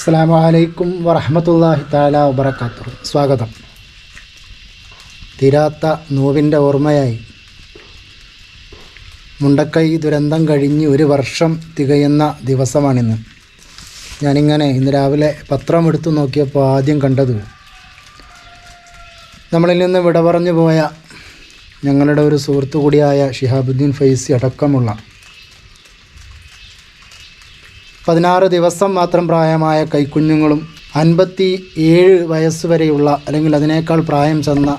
അസ്സാം വലൈക്കും വറഹമത്തല്ലാഹി താല വബർക്കാത്തു സ്വാഗതം. തീരാത്ത നോവിന്റെ ഓർമ്മയായി. മുണ്ടക്കൈ ദുരന്തം കഴിഞ്ഞ് ഒരു വർഷം തികയുന്ന ദിവസമാണിന്ന്. ഞാനിങ്ങനെ ഇന്ന് രാവിലെ പത്രം എടുത്തു നോക്കിയപ്പോൾ ആദ്യം കണ്ടത് നമ്മളിൽ നിന്ന് വിട പറഞ്ഞു പോയ ഞങ്ങളുടെ ഒരു സുഹൃത്തു കൂടിയായ ഷിഹാബുദ്ദീൻ ഫൈസി അടക്കമുള്ള പതിനാറ് ദിവസം മാത്രം പ്രായമായ കൈക്കുഞ്ഞുങ്ങളും അൻപത്തി ഏഴ് വയസ്സ് വരെയുള്ള അല്ലെങ്കിൽ അതിനേക്കാൾ പ്രായം ചെന്ന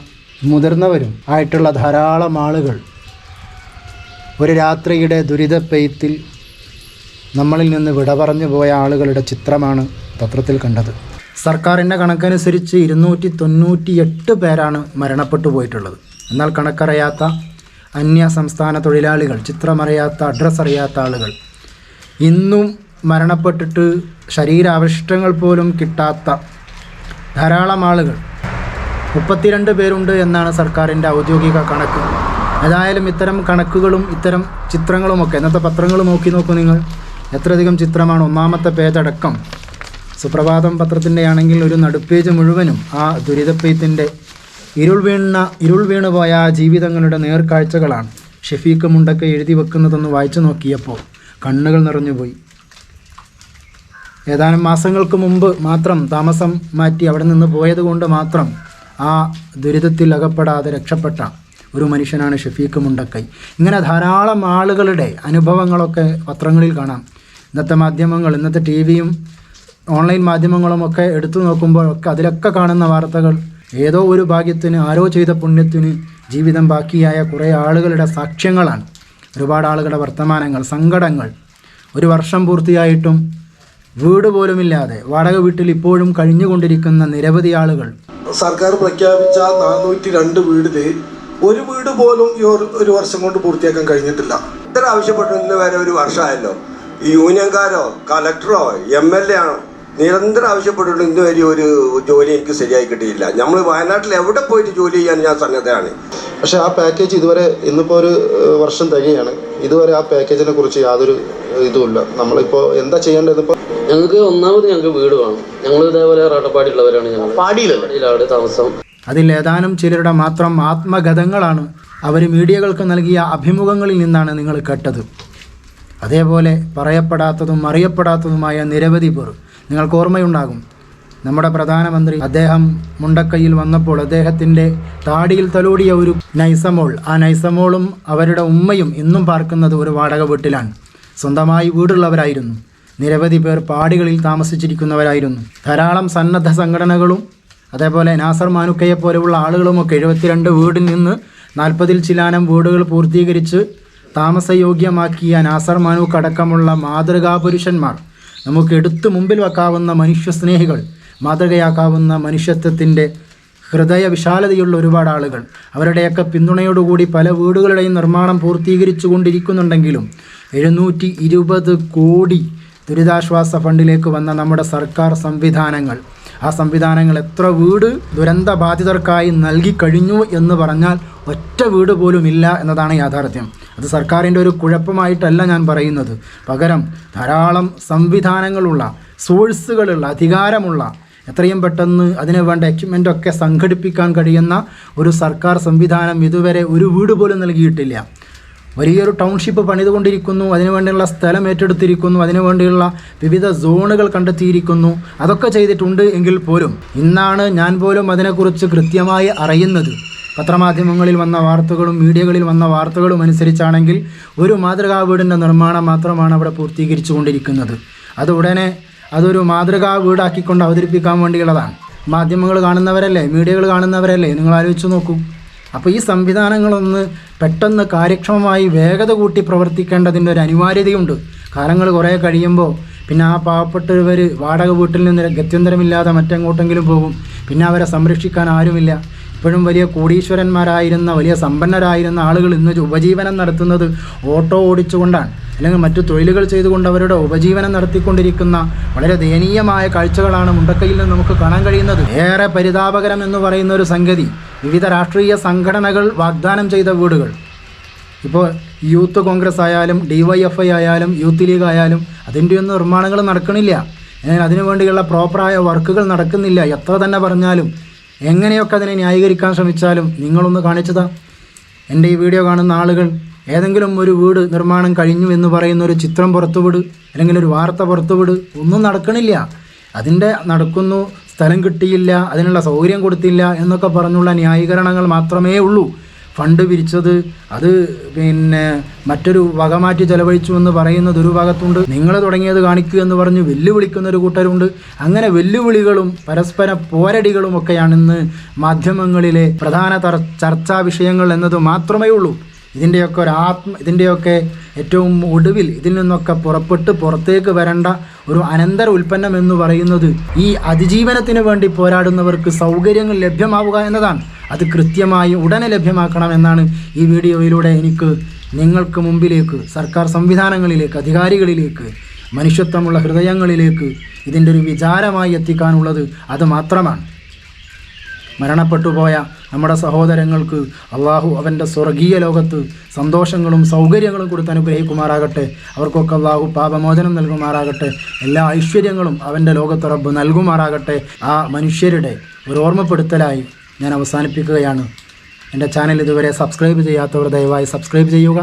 മുതിർന്നവരും ആയിട്ടുള്ള ധാരാളം ആളുകൾ ഒരു രാത്രിയുടെ ദുരിതപ്പെയ്ത്തിൽ നമ്മളിൽ നിന്ന് വിട പറഞ്ഞു പോയ ആളുകളുടെ ചിത്രമാണ് പത്രത്തിൽ കണ്ടത്. സർക്കാരിന്റെ കണക്കനുസരിച്ച് ഇരുന്നൂറ്റി തൊണ്ണൂറ്റി എട്ട് പേരാണ് മരണപ്പെട്ടു പോയിട്ടുള്ളത്. എന്നാൽ കണക്കറിയാത്ത അന്യ സംസ്ഥാന തൊഴിലാളികൾ ചിത്രമറിയാത്ത അഡ്രസ്സ് അറിയാത്ത ആളുകൾ ഇന്നും മരണപ്പെട്ടിട്ട് ശരീരാവശിഷ്ടങ്ങൾ പോലും കിട്ടാത്ത ധാരാളം ആളുകൾ. മുപ്പത്തിരണ്ട് പേരുണ്ട് എന്നാണ് സർക്കാരിന്റെ ഔദ്യോഗിക കണക്ക്. ഏതായാലും ഇത്തരം കണക്കുകളും ഇത്തരം ചിത്രങ്ങളുമൊക്കെ ഇന്നത്തെ പത്രങ്ങൾ നോക്കി നോക്കൂ നിങ്ങൾ. എത്രയധികം ചിത്രമാണ്. ഒന്നാമത്തെ പേജടക്കം സുപ്രഭാതം പത്രത്തിന്റെ ആണെങ്കിൽ ഒരു നടുപ്പേജ് മുഴുവനും ആ ദുരിതപ്പെയ്ത്തിന്റെ ഇരുൾ വീണ ഇരുൾ വീണുപോയ ആ ജീവിതങ്ങളുടെ നേർക്കാഴ്ചകളാണ്. ഷെഫീഖ് മുണ്ടൊക്കെ എഴുതി വെക്കുന്നതെന്ന് വായിച്ചു നോക്കിയപ്പോൾ കണ്ണുകൾ നിറഞ്ഞുപോയി. ഏതാനും മാസങ്ങൾക്ക് മുമ്പ് മാത്രം താമസം മാറ്റി അവിടെ നിന്ന് പോയതുകൊണ്ട് മാത്രം ആ ദുരിതത്തിൽ അകപ്പെടാതെ രക്ഷപ്പെട്ട ഒരു മനുഷ്യനാണ് ഷഫീഖ് മുണ്ടക്കൈ. ഇങ്ങനെ ധാരാളം ആളുകളുടെ അനുഭവങ്ങളൊക്കെ പത്രങ്ങളിൽ കാണാം. ഇന്നത്തെ മാധ്യമങ്ങൾ ഇന്നത്തെ ടി വിയും ഓൺലൈൻ മാധ്യമങ്ങളും ഒക്കെ എടുത്തു നോക്കുമ്പോഴൊക്കെ അതിലൊക്കെ കാണുന്ന വാർത്തകൾ ഏതോ ഒരു ഭാഗ്യത്തിന് ആരോ ചെയ്ത പുണ്യത്തിന് ജീവിതം ബാക്കിയായ കുറേ ആളുകളുടെ സാക്ഷ്യങ്ങളാണ്. ഒരുപാട് ആളുകളുടെ വർത്തമാനങ്ങൾ സങ്കടങ്ങൾ. ഒരു വർഷം പൂർത്തിയായിട്ടും വീട് പോലുമില്ലാതെ വാടക വീട്ടിൽ ഇപ്പോഴും കഴിഞ്ഞുകൊണ്ടിരിക്കുന്ന നിരവധി ആളുകൾ. സർക്കാർ പ്രഖ്യാപിച്ച നാനൂറ്റി രണ്ട് വീടിൽ ഒരു വീട് പോലും ഈ ഒരു വർഷം കൊണ്ട് പൂർത്തിയാക്കാൻ കഴിഞ്ഞിട്ടില്ല. ഇത്ര ആവശ്യപ്പെട്ടതിന് ഇന്ന് വരെ ഒരു വർഷമായല്ലോ. ഈ യൂണിയൻകാരോ കളക്ടറോ എം എൽ എ ആണോ നിരന്തരം ആവശ്യപ്പെട്ടിട്ട് ഇന്ന് വരെ ഒരു ജോലി എനിക്ക് ശരിയായി കിട്ടിയില്ല. നമ്മൾ വയനാട്ടിൽ എവിടെ പോയിട്ട് ജോലി ചെയ്യാൻ ഞാൻ സന്നദ്ധയാണ്. പക്ഷെ ആ പാക്കേജ് ഇതുവരെ ഇന്നിപ്പോൾ ഒരു വർഷം തികയാണ്. ഇതുവരെ ആ പാക്കേജിനെ കുറിച്ച് യാതൊരു ഇതുമില്ല. നമ്മളിപ്പോൾ എന്താ ചെയ്യേണ്ടത് ഇപ്പൊ ഞങ്ങൾക്ക് ഒന്നാമത് ഞങ്ങൾക്ക് വീട് വേണം. ഞങ്ങൾ ഇതേപോലെ റട്ടപ്പാടിയുള്ളവരാണ് ഞങ്ങൾ. പാടിയിലാണ് താമസം. അതിൽ ഏതാനും ചിലരുടെ മാത്രം ആത്മഗതങ്ങളാണ്. അവർ മീഡിയകൾക്ക് നൽകിയ അഭിമുഖങ്ങളിൽ നിന്നാണ് നിങ്ങൾ കേട്ടത്. അതേപോലെ പറയപ്പെടാത്തതും അറിയപ്പെടാത്തതുമായ നിരവധി പേർ. നിങ്ങൾക്ക് ഓർമ്മയുണ്ടാകും. നമ്മുടെ പ്രധാനമന്ത്രി അദ്ദേഹം മുണ്ടക്കൈയിൽ വന്നപ്പോൾ അദ്ദേഹത്തിന്റെ താടിയിൽ തലോടിയ ഒരു നൈസമോൾ. ആ നൈസമോളും അവരുടെ ഉമ്മയും ഇന്നും പാർക്കുന്നത് ഒരു വാടക വീട്ടിലാണ്. സ്വന്തമായി വീടുള്ളവരായിരുന്നു. നിരവധി പേർ പാടികളിൽ താമസിച്ചിരിക്കുന്നവരായിരുന്നു. ധാരാളം സന്നദ്ധ സംഘടനകളും അതേപോലെ നാസർ മാനുക്കയെ പോലെയുള്ള ആളുകളുമൊക്കെ എഴുപത്തിരണ്ട് വീടിൽ നിന്ന് നാൽപ്പതിൽ ചിലാനം വീടുകൾ പൂർത്തീകരിച്ച് താമസയോഗ്യമാക്കിയ നാസർ മാനുക്കടക്കമുള്ള മാതൃകാപുരുഷന്മാർ. നമുക്ക് എടുത്തു മുമ്പിൽ വെക്കാവുന്ന മനുഷ്യസ്നേഹികൾ മാതൃകയാക്കാവുന്ന മനുഷ്യത്വത്തിന്റെ ഹൃദയ വിശാലതയുള്ള ഒരുപാട് ആളുകൾ. അവരുടെയൊക്കെ പിന്തുണയോടുകൂടി പല വീടുകളുടെയും നിർമ്മാണം പൂർത്തീകരിച്ചു കൊണ്ടിരിക്കുന്നുണ്ടെങ്കിലും എഴുന്നൂറ്റി ഇരുപത് കോടി ദുരിതാശ്വാസ ഫണ്ടിലേക്ക് വന്ന നമ്മുടെ സർക്കാർ സംവിധാനങ്ങൾ ആ സംവിധാനങ്ങൾ എത്ര വീട് ദുരന്ത ബാധിതർക്കായി നൽകിക്കഴിഞ്ഞു എന്ന് പറഞ്ഞാൽ ഒറ്റ വീട് പോലും ഇല്ല എന്നതാണ് യാഥാർത്ഥ്യം. അത് സർക്കാരിന്റെ ഒരു കുഴപ്പമായിട്ടല്ല ഞാൻ പറയുന്നത്. പകരം ധാരാളം സംവിധാനങ്ങളുള്ള സോഴ്സുകളുള്ള അധികാരമുള്ള എത്രയും പെട്ടെന്ന് അതിന് വേണ്ട എക്യുപ്മെന്റ് ഒക്കെ സംഘടിപ്പിക്കാൻ കഴിയുന്ന ഒരു സർക്കാർ സംവിധാനം ഇതുവരെ ഒരു വീട് പോലും നൽകിയിട്ടില്ല. വലിയൊരു ടൗൺഷിപ്പ് പണിതുകൊണ്ടിരിക്കുന്നു അതിനുവേണ്ടിയുള്ള സ്ഥലം ഏറ്റെടുത്തിരിക്കുന്നു അതിനുവേണ്ടിയുള്ള വിവിധ സോണുകൾ കണ്ടെത്തിയിരിക്കുന്നു. അതൊക്കെ ചെയ്തിട്ടുണ്ട് എങ്കിൽ പോലും ഇന്നാണ് ഞാൻ പോലും അതിനെക്കുറിച്ച് കൃത്യമായി അറിയുന്നത്. പത്രമാധ്യമങ്ങളിൽ വന്ന വാർത്തകളും മീഡിയകളിൽ വന്ന വാർത്തകളും അനുസരിച്ചാണെങ്കിൽ ഒരു മാതൃകാ വീടിന്റെ നിർമ്മാണം മാത്രമാണ് അവിടെ പൂർത്തീകരിച്ചു കൊണ്ടിരിക്കുന്നത് അത് ഉടനെ അതൊരു മാതൃകാ വീടാക്കിക്കൊണ്ട് അവതരിപ്പിക്കാൻ വേണ്ടിയുള്ളതാണ്. മാധ്യമങ്ങൾ കാണുന്നവരല്ലേ മീഡിയകൾ കാണുന്നവരല്ലേ നിങ്ങൾ ആലോചിച്ച് നോക്കൂ. അപ്പോൾ ഈ സംവിധാനങ്ങളൊന്ന് പെട്ടെന്ന് കാര്യക്ഷമമായി വേഗത കൂട്ടി പ്രവർത്തിക്കേണ്ടതിന്റെ ഒരു അനിവാര്യതയുണ്ട്. കാലങ്ങൾ കുറേ കഴിയുമ്പോൾ പിന്നെ ആ പാവപ്പെട്ടവർ വാടക വീട്ടിൽ നിന്ന് ഗത്യന്തരമില്ലാതെ മറ്റെങ്ങോട്ടെങ്കിലും പോകും. പിന്നെ അവരെ സംരക്ഷിക്കാൻ ആരുമില്ല. ഇപ്പോഴും വലിയ കോടീശ്വരന്മാരായിരുന്ന വലിയ സമ്പന്നരായിരുന്ന ആളുകൾ ഇന്ന് ഉപജീവനം നടത്തുന്നത് ഓട്ടോ ഓടിച്ചുകൊണ്ടാണ്. അല്ലെങ്കിൽ മറ്റു തൊഴിലുകൾ ചെയ്തുകൊണ്ട് അവരുടെ ഉപജീവനം നടത്തിക്കൊണ്ടിരിക്കുന്ന വളരെ ദയനീയമായ കാഴ്ചകളാണ് മുണ്ടക്കയിൽ നിന്ന് നമുക്ക് കാണാൻ കഴിയുന്നത്. ഏറെ പരിതാപകരം എന്ന് പറയുന്ന ഒരു സംഗതി വിവിധ രാഷ്ട്രീയ സംഘടനകൾ വാഗ്ദാനം ചെയ്ത വീടുകൾ. ഇപ്പോൾ യൂത്ത് കോൺഗ്രസ് ആയാലും ഡി വൈ എഫ് ഐ ആയാലും യൂത്ത് ലീഗ് ആയാലും അതിന്റെ ഒന്നും നിർമ്മാണങ്ങൾ നടക്കണില്ല. അതിനുവേണ്ടിയുള്ള അതിനു വേണ്ടിയുള്ള പ്രോപ്പറായ വർക്കുകൾ നടക്കുന്നില്ല. എത്ര തന്നെ പറഞ്ഞാലും എങ്ങനെയൊക്കെ അതിനെ ന്യായീകരിക്കാൻ ശ്രമിച്ചാലും നിങ്ങളൊന്ന് കാണിച്ചതാ. എന്റെ ഈ വീഡിയോ കാണുന്ന ആളുകൾ ഏതെങ്കിലും ഒരു വീട് നിർമ്മാണം കഴിഞ്ഞു എന്ന് പറയുന്ന ഒരു ചിത്രം പുറത്തുവിട് അല്ലെങ്കിൽ ഒരു വാർത്ത പുറത്തുവിട് ഒന്നും നടക്കണില്ല. അതിന്റെ നടക്കുന്നു സ്ഥലം കിട്ടിയില്ല അതിനുള്ള സൗകര്യം കൊടുത്തില്ല എന്നൊക്കെ പറഞ്ഞുള്ള ന്യായീകരണങ്ങൾ മാത്രമേ ഉള്ളൂ. ഫണ്ട് പിരിച്ചത് അത് പിന്നെ മറ്റൊരു വക മാറ്റി ചെലവഴിച്ചു എന്ന് പറയുന്നത് ഒരു ഭാഗത്തുണ്ട് നിങ്ങൾ തുടങ്ങിയത് കാണിക്കുക എന്ന് പറഞ്ഞ് വെല്ലുവിളിക്കുന്ന ഒരു കൂട്ടരുണ്ട്. അങ്ങനെ വെല്ലുവിളികളും പരസ്പര പോരടികളും ഒക്കെയാണ് ഇന്ന് മാധ്യമങ്ങളിലെ പ്രധാന ചർച്ചാ വിഷയങ്ങൾ എന്നത് മാത്രമേ ഉള്ളൂ. ഇതിന്റെയൊക്കെ ഒരു ആത്മ ഇതിന്റെയൊക്കെ ഏറ്റവും ഒടുവിൽ ഇതിൽ നിന്നൊക്കെ പുറപ്പെട്ട് പുറത്തേക്ക് വരേണ്ട ഒരു അനന്തര ഉൽപ്പന്നം എന്ന് പറയുന്നത് ഈ അതിജീവനത്തിന് വേണ്ടി പോരാടുന്നവർക്ക് സൗകര്യങ്ങൾ ലഭ്യമാവുക എന്നതാണ്. അത് കൃത്യമായി ഉടനെ ലഭ്യമാക്കണം എന്നാണ് ഈ വീഡിയോയിലൂടെ എനിക്ക് നിങ്ങൾക്ക് മുമ്പിലേക്ക് സർക്കാർ സംവിധാനങ്ങളിലേക്ക് അധികാരികളിലേക്ക് മനുഷ്യത്വമുള്ള ഹൃദയങ്ങളിലേക്ക് ഇതിന്റെ ഒരു വിചാരമായി എത്തിക്കാനുള്ളത് അത് മാത്രമാണ്. മരണപ്പെട്ടുപോയ നമ്മുടെ സഹോദരങ്ങൾക്ക് അള്ളാഹു അവന്റെ സ്വർഗീയ ലോകത്ത് സന്തോഷങ്ങളും സൗകര്യങ്ങളും കൊടുത്ത് അനുഗ്രഹിക്കുമാറാകട്ടെ. അവർക്കൊക്കെ അള്ളാഹു പാപമോചനം നൽകുമാറാകട്ടെ. എല്ലാ ഐശ്വര്യങ്ങളും അവന്റെ ലോകത്ത് റബ്ബ് നൽകുമാറാകട്ടെ. ആ മനുഷ്യരുടെ ഒരു ഓർമ്മപ്പെടുത്തലായി ഞാൻ അവസാനിപ്പിക്കുകയാണ്. എന്റെ ചാനൽ ഇതുവരെ സബ്സ്ക്രൈബ് ചെയ്യാത്തവർ ദയവായി സബ്സ്ക്രൈബ് ചെയ്യുക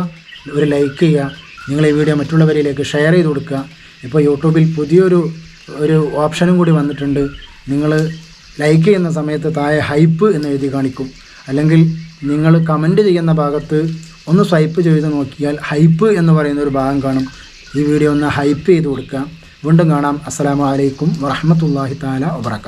ഒരു ലൈക്ക് ചെയ്യുക നിങ്ങൾ ഈ വീഡിയോ മറ്റുള്ളവരിലേക്ക് ഷെയർ ചെയ്ത് കൊടുക്കുക. ഇപ്പോൾ യൂട്യൂബിൽ പുതിയൊരു ഒരു ഓപ്ഷനും കൂടി വന്നിട്ടുണ്ട്. നിങ്ങൾ ലൈക്ക് ചെയ്യുന്ന സമയത്ത് താഴെ ഹൈപ്പ് എന്ന് എഴുതി കാണിക്കും. അല്ലെങ്കിൽ നിങ്ങൾ കമന്റ് ചെയ്യുന്ന ഭാഗത്ത് ഒന്ന് സ്വൈപ്പ് ചെയ്ത് നോക്കിയാൽ ഹൈപ്പ് എന്ന് പറയുന്ന ഒരു ഭാഗം കാണും. ഈ വീഡിയോ ഒന്ന് ഹൈപ്പ് ചെയ്ത് കൊടുക്കുക. വീണ്ടും കാണാം. അസ്സലാമു അലൈക്കും വറഹ്മത്തുള്ളാഹി താല വബറകാതുഹു